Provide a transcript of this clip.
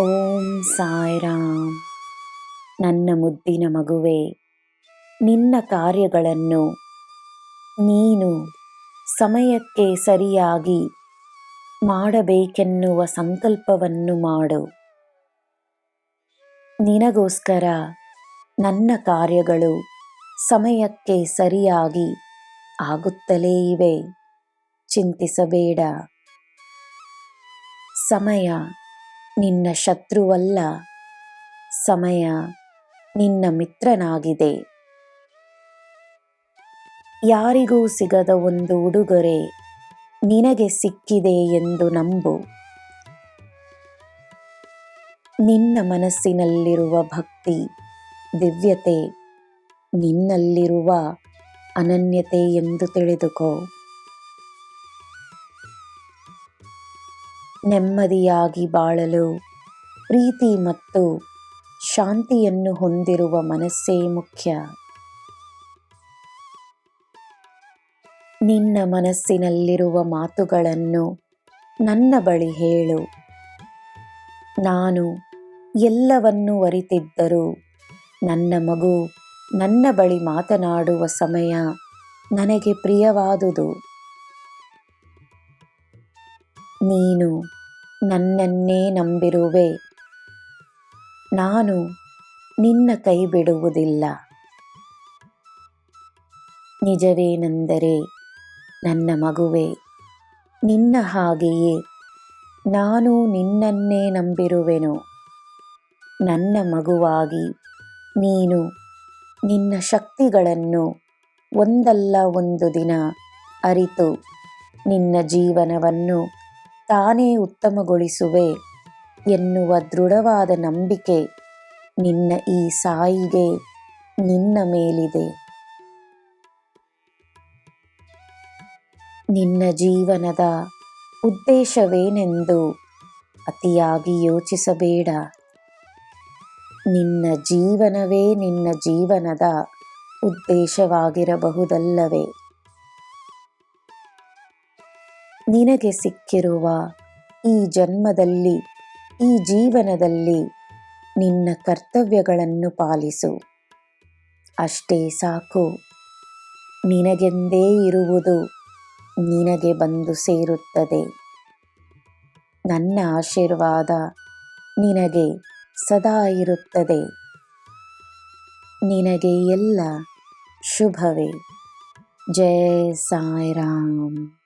ಓಂ ಸಾಯಿರಾಮ್. ನನ್ನ ಮುದ್ದಿನ ಮಗುವೆ, ನಿನ್ನ ಕಾರ್ಯಗಳನ್ನು ನೀನು ಸಮಯಕ್ಕೆ ಸರಿಯಾಗಿ ಮಾಡಬೇಕೆನ್ನುವ ಸಂಕಲ್ಪವನ್ನು ಮಾಡು. ನಿನಗೋಸ್ಕರ ನನ್ನ ಕಾರ್ಯಗಳು ಸಮಯಕ್ಕೆ ಸರಿಯಾಗಿ ಆಗುತ್ತಲೇ ಇವೆ. ಚಿಂತಿಸಬೇಡ. ಸಮಯ ನಿನ್ನ ಶತ್ರುವಲ್ಲ. ಸಮಯ ನಿನ್ನ ಮಿತ್ರನಾಗಿದೆ. ಯಾರಿಗೂ ಸಿಗದ ಒಂದು ಉಡುಗೊರೆ ನಿನಗೆ ಸಿಕ್ಕಿದೆ ಎಂದು ನಂಬು. ನಿನ್ನ ಮನಸ್ಸಿನಲ್ಲಿರುವ ಭಕ್ತಿ, ದಿವ್ಯತೆ ನಿನ್ನಲ್ಲಿರುವ ಅನನ್ಯತೆ ಎಂದು ತಿಳಿದುಕೋ. ನೆಮ್ಮದಿಯಾಗಿ ಬಾಳಲು, ಪ್ರೀತಿ ಮತ್ತು ಶಾಂತಿಯನ್ನು ಹೊಂದಿರುವ ಮನಸ್ಸೇ ಮುಖ್ಯ. ನಿನ್ನ ಮನಸ್ಸಿನಲ್ಲಿರುವ ಮಾತುಗಳನ್ನು ನನ್ನ ಬಳಿ ಹೇಳು. ನಾನು ಎಲ್ಲವನ್ನು ಅರಿತಿದ್ದರೂ ನನ್ನ ಮಗು ನನ್ನ ಬಳಿ ಮಾತನಾಡುವ ಸಮಯ ನನಗೆ ಪ್ರಿಯವಾದುದು. ನೀನು ನನ್ನನ್ನೇ ನಂಬಿರುವೆ. ನಾನು ನಿನ್ನ ಕೈ ಬಿಡುವುದಿಲ್ಲ ನಿಜವೇನೆಂದರೆ ನನ್ನ ಮಗುವೆ, ನಿನ್ನ ಹಾಗೆಯೇ ನಾನು ನಿನ್ನನ್ನೇ ನಂಬಿರುವೆನು. ನನ್ನ ಮಗುವಾಗಿ ನೀನು ನಿನ್ನ ಶಕ್ತಿಗಳನ್ನು ಒಂದಲ್ಲ ಒಂದು ದಿನ ಅರಿತು ನಿನ್ನ ಜೀವನವನ್ನು ತಾನೇ ಉತ್ತಮಗೊಳಿಸುವೆ ಎನ್ನುವ ದೃಢವಾದ ನಂಬಿಕೆ ನಿನ್ನ ಈ ಸಾಯಿಗೆ ನಿನ್ನ ಮೇಲಿದೆ. ನಿನ್ನ ಜೀವನದ ಉದ್ದೇಶವೇನೆಂದು ಅತಿಯಾಗಿ ಯೋಚಿಸಬೇಡ. ನಿನ್ನ ಜೀವನವೇ ನಿನ್ನ ಜೀವನದ ಉದ್ದೇಶವಾಗಿರಬಹುದಲ್ಲವೇ? ನಿನಗೆ ಸಿಕ್ಕಿರುವ ಈ ಜನ್ಮದಲ್ಲಿ, ಈ ಜೀವನದಲ್ಲಿ ನಿನ್ನ ಕರ್ತವ್ಯಗಳನ್ನು ಪಾಲಿಸು. ಅಷ್ಟೇ ಸಾಕು. ನಿನಗೆಂದೇ ಇರುವುದು ನಿನಗೆ ಬಂದು ಸೇರುತ್ತದೆ. ನನ್ನ ಆಶೀರ್ವಾದ ನಿನಗೆ ಸದಾ ಇರುತ್ತದೆ. ನಿನಗೆ ಎಲ್ಲ ಶುಭವೇ. ಜಯ ಸಾಯಿರಾಮ್.